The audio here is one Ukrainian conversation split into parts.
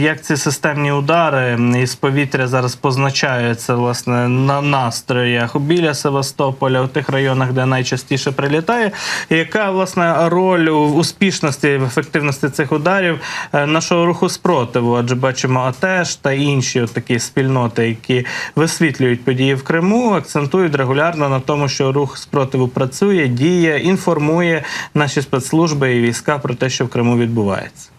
Як ці системні удари із повітря зараз позначаються власне на настроях біля Севастополя, у тих районах, де найчастіше прилітає, яка власне роль у успішності в ефективності цих ударів е, нашого руху спротиву? Адже бачимо АТЕШ та інші такі спільноти, які висвітлюють події в Криму, акцентують регулярно на тому, що рух спротиву працює, діє, інформує наші спецслужби і війська про те, що в Криму відбувається.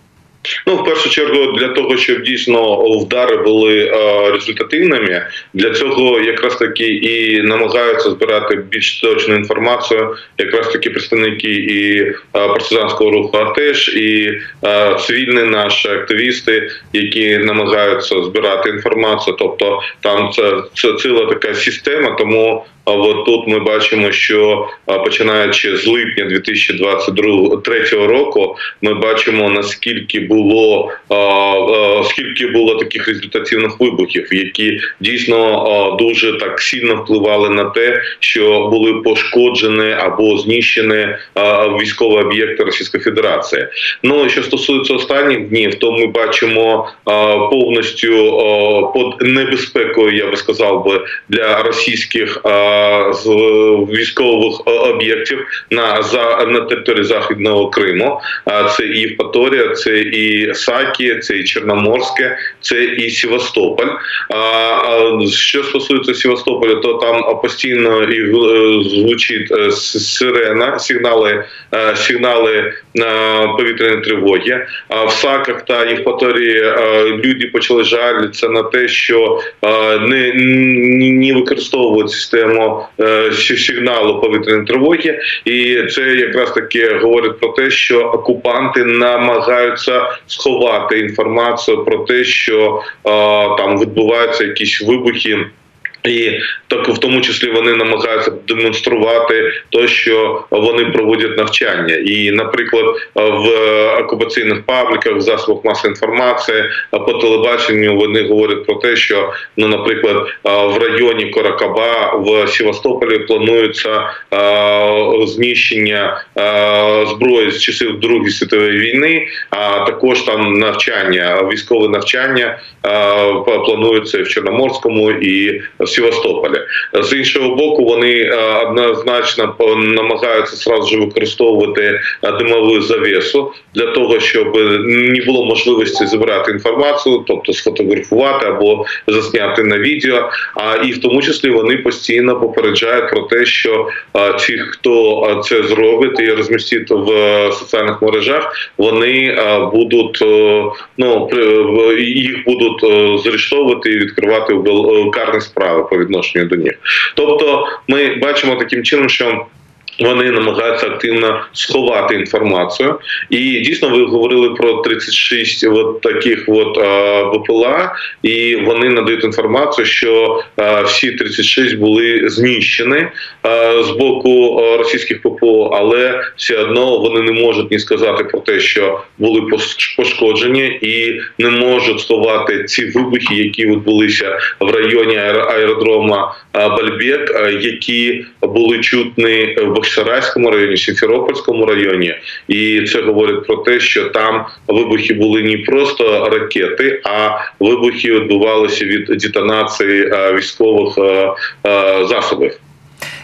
Ну, в першу чергу, для того, щоб дійсно вдари були е, результативними, для цього якраз таки і намагаються збирати більш точну інформацію, якраз таки представники і е, партизанського руху АТЕШ, і е, цивільні наші активісти, які намагаються збирати інформацію. Тобто там це, це ціла така система, тому. От тут ми бачимо, що починаючи з липня 2023 року, ми бачимо наскільки було скільки було таких результативних вибухів, які дійсно дуже так сильно впливали на те, що були пошкоджені або знищені військові об'єкти Російської Федерації. Ну що стосується останніх днів, то ми бачимо повністю під небезпекою, я би сказав би, для російських. З військових об'єктів на за на території західного Криму. Це і Євпаторія, це і Сакі, це і Чорноморське, це і Севастополь. Що стосується Севастополя, то там постійно і е, звучить е, сирена, сигнали, е, сигнали повітряної тривоги. А в Саках та Євпаторії люди почали жалітися на те, що не, не використовують систему сигналу повітряної тривоги, і це якраз таки говорить про те, що окупанти намагаються сховати інформацію про те, що там відбуваються якісь вибухи. І так в тому числі вони намагаються демонструвати то, що вони проводять навчання, і, наприклад, в окупаційних пабліках, в засобах масової інформації, по телебаченню вони говорять про те, що ну, наприклад, в районі Коракаба в Севастополі планується знищення зброї з часів Другої світової війни, а також там навчання, військове навчання планується в Чорноморському і в Севастополі. З іншого боку, вони однозначно намагаються сразу ж використовувати димову завісу для того, щоб не було можливості збирати інформацію, тобто сфотографувати або засняти на відео. А і в тому числі вони постійно попереджають про те, що ті, хто це зробить і розмістить в соціальних мережах, вони будуть ну їх будуть заарештовувати і відкривати карні справи по відношенню до них. Тобто, ми бачимо таким чином, що вони намагаються активно сховати інформацію, і дійсно ви говорили про 36 от таких от БПЛА, і вони надають інформацію, що всі 36 були знищені з боку російських ППО, але все одно вони не можуть ні сказати про те, що були пошкоджені, і не можуть сховати ці вибухи, які відбулися в районі аеродрома Бальбек, які були чутні в Бахчисарайському районі, Сімферопольському районі, і це говорить про те, що там вибухи були не просто ракети, а вибухи відбувалися від детонації військових засобів.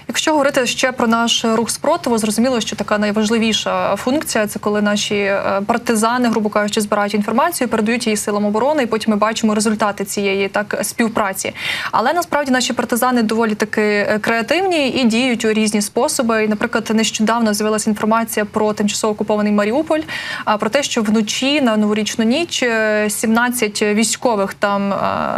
Якщо говорити ще про наш рух спротиву, зрозуміло, що така найважливіша функція це коли наші е, партизани, грубо кажучи, збирають інформацію, передають її силам оборони, і потім ми бачимо результати цієї так співпраці. Але насправді наші партизани доволі таки е, креативні і діють у різні способи. І, наприклад, нещодавно з'явилася інформація про тимчасово окупований Маріуполь, про те, що вночі на новорічну ніч 17 військових там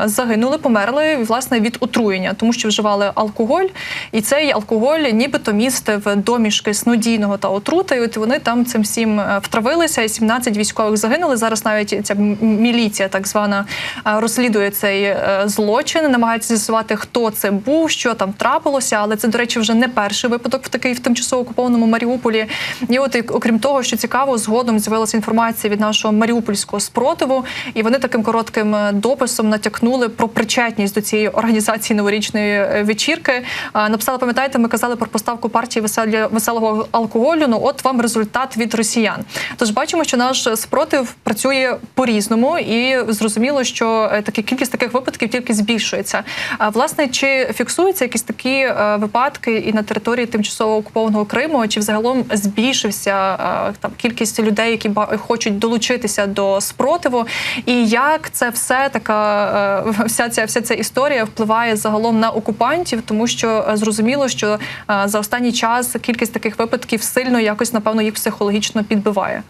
загинули, померли власне від отруєння, тому що вживали алкоголь, і цей алкоголь, нібито містив домішки снодійного та отрути. І От вони там цим всім втравилися. і 17 військових загинули. Зараз навіть ця міліція, так звана, розслідує цей злочин, намагається з'ясувати, хто це був, що там трапилося. Але це, до речі, вже не перший випадок в такий в тимчасово окупованому Маріуполі. І от окрім того, що цікаво, згодом з'явилася інформація від нашого маріупольського спротиву, і вони таким коротким дописом натякнули про причетність до цієї організації новорічної вечірки. Написали, пам'ятаєте, пам'ятаєте, ми казали про поставку партії веселого алкоголю. Ну от вам результат від росіян. Тож бачимо, що наш спротив працює по-різному, і зрозуміло, що е, такі кількість таких випадків тільки збільшується. А власне, чи фіксуються якісь такі е, випадки і на території тимчасово окупованого Криму, чи взагалом збільшився е, там кількість людей, які хочуть долучитися до спротиву, і як це все така вся ця вся ця історія впливає загалом на окупантів, тому що зрозуміло, що е, за останній час кількість таких випадків сильно якось напевно їх психологічно підбиває.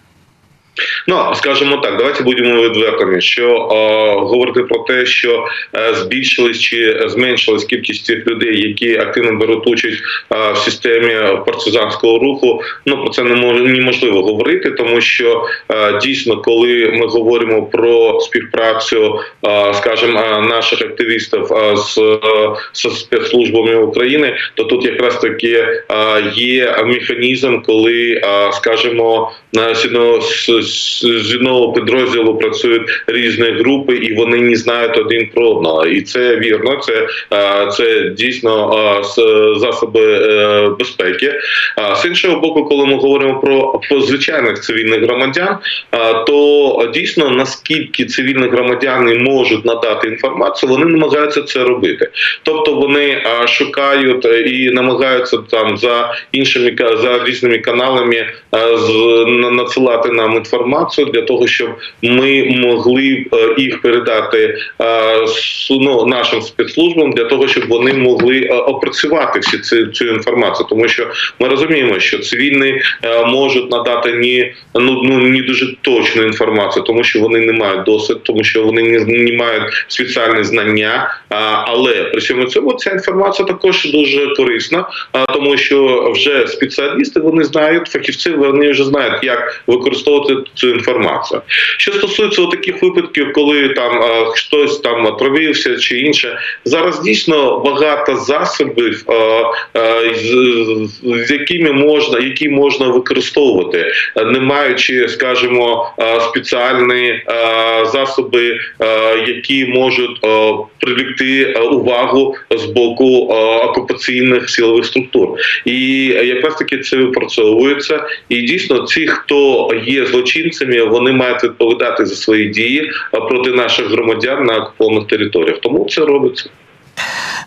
Ну скажімо так, давайте будемо відвертими. Що е, говорити про те, що е, збільшилась чи зменшилась кількість тих людей, які активно беруть участь е, в системі партизанського руху. Ну про це не мож, неможливо говорити, тому що е, дійсно, коли ми говоримо про співпрацю, е, скажімо, е, наших активістів е, з, е, з спецслужбами України, то тут якраз таки е, є механізм, коли, е, скажімо, на з з- підрозділу працюють різні групи, і вони не знають один про одного. І це вірно. Це, це дійсно засоби е, безпеки. З іншого боку, коли ми говоримо про, звичайних цивільних громадян, то дійсно наскільки цивільні громадяни можуть надати інформацію, вони намагаються це робити. Тобто вони шукають е, і намагаються там за іншими за різними каналами е, надсилати нам інформацію для того, щоб ми могли е, їх передати е, ну, нашим спецслужбам для того, щоб вони могли е, опрацювати всі цю, цю інформацію, тому що ми розуміємо, що цивільні можуть надати ні ну, ну не дуже точну інформацію, тому що вони не мають досвід, тому що вони не, мають спеціальні знання. Але при цьому цьому ця інформація також дуже корисна, тому що вже спеціалісти вони знають, фахівці вони вже знають, як використовувати цю інформацію. Що стосується таких випадків, коли там а, хтось там отравився чи інше, зараз дійсно багато засобів, а, а, з, з- з якими можна, які можна використовувати, не маючи, скажімо, спеціальні а, засоби, а, які можуть а, привлекти увагу з боку а, окупаційних силових структур. І якраз таки це випрацьовується. І дійсно, ці, хто є злочинцями, вони мають відповідати за свої дії проти наших громадян на окупованих територіях. Тому це робиться.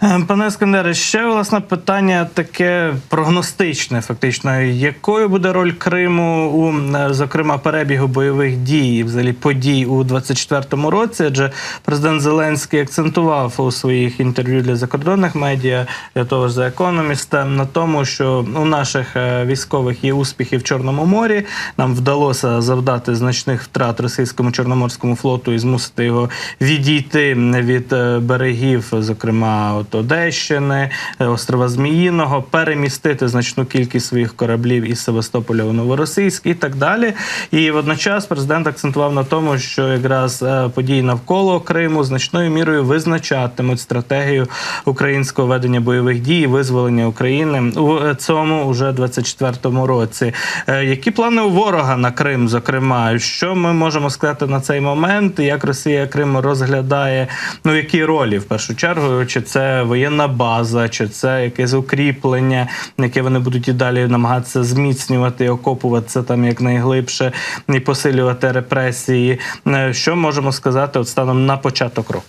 Е, Пане Ескандере, ще власне питання таке прогностичне, фактично. Якою буде роль Криму у е, зокрема перебігу бойових дій, і взагалі подій у 24-му році? Адже президент Зеленський акцентував у своїх інтерв'ю для закордонних медіа для того ж за економіста на тому, що у наших е, військових є успіхи в Чорному морі. Нам вдалося завдати значних втрат російському чорноморському флоту і змусити його відійти від берегів, зокрема от Одещини, е, острова Зміїного, перемістити значну кількість своїх кораблів із Севастополя у Новоросійськ і так далі. І водночас президент акцентував на тому, що якраз е, події навколо Криму значною мірою визначатимуть стратегію українського ведення бойових дій, і визволення України у е, цьому уже 24-му році. Які плани у ворога на Крим, зокрема, що ми можемо сказати на цей момент? Як Росія Крим розглядає? Ну які ролі в першу чергу? Чи це воєнна база, чи це якесь укріплення, яке вони будуть і далі намагатися зміцнювати, і окопуватися там якнайглибше і посилювати репресії? Е, Що можемо сказати от станом на початок року?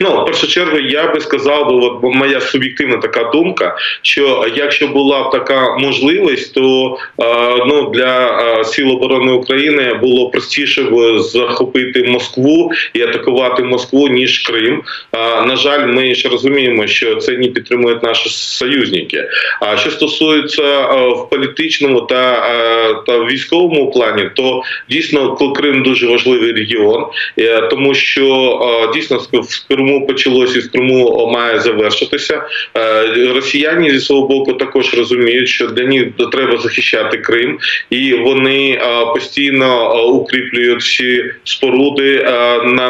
Ну, в першу чергу, я би сказав, би, от моя суб'єктивна така думка, що якщо була б така можливість, то е, ну для е, сил оборони України було простіше б захопити Москву і атакувати Москву ніж Крим. Е, на жаль, ми ж розуміємо, що це не підтримують наші союзники. А що стосується е, в політичному та, е, та військовому плані, то дійсно Крим дуже важливий регіон, е, тому що е, дійсно в Криму почалося і в Криму має завершитися. Е, Росіяни зі свого боку також розуміють, що для них треба захищати Крим, і вони е, постійно е, укріплюють всі споруди,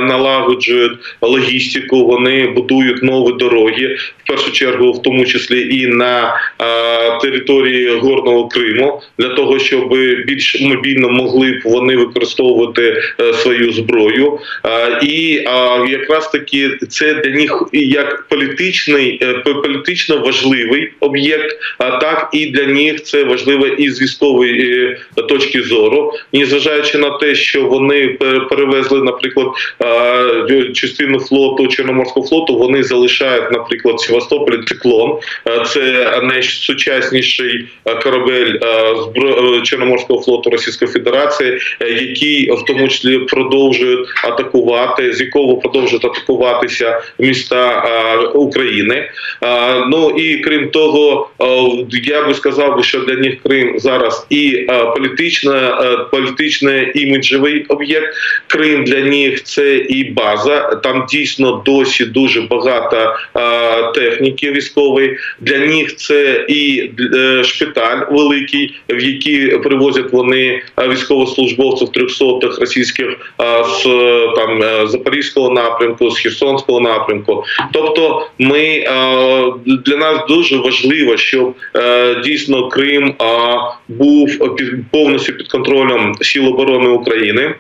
налагоджують логістику. Вони будують нові дороги, в першу чергу, в тому числі і на території Горного Криму, для того, щоб більш мобільно могли б вони використовувати свою зброю. І якраз таки це для них як політичний е, політично важливий об'єкт, а так і для них це важливо і з військової е, точки зору, незважаючи на те, що вони пе- перевезли, наприклад, частину флоту Чорноморського флоту, вони залишають, наприклад, в Севастополі циклон. Це найсучасніший корабель е, Чорноморського флоту Російської Федерації, який в тому числі продовжують атакувати, з якого продовжують атакуватися міста е, України. Ну і крім того, я би сказав що для них Крим зараз і політична, е, політичний іміджевий об'єкт. Крим для них це і база. Там дійсно досі дуже багато техніки військової. Для них це і е, шпиталь великий, в який привозять вони військовослужбовців трьохсотих російських з там е, Запорізького напрямку, з Херсонського напрямку. Тобто, ми е, для нас дуже важливо, щоб е, дійсно Крим е, був повністю під контролем Сил оборони України.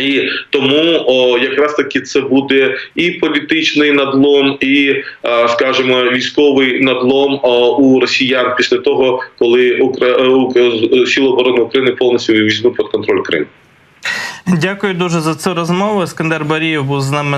І тому о, якраз таки це буде і політичний надлом, і, скажімо, військовий надлом у росіян після того, коли Укра... е, Ук- Сили оборони України повністю візьмуть під контроль Крим. Дякую дуже за цю розмову. Скандер Барієв був з нами.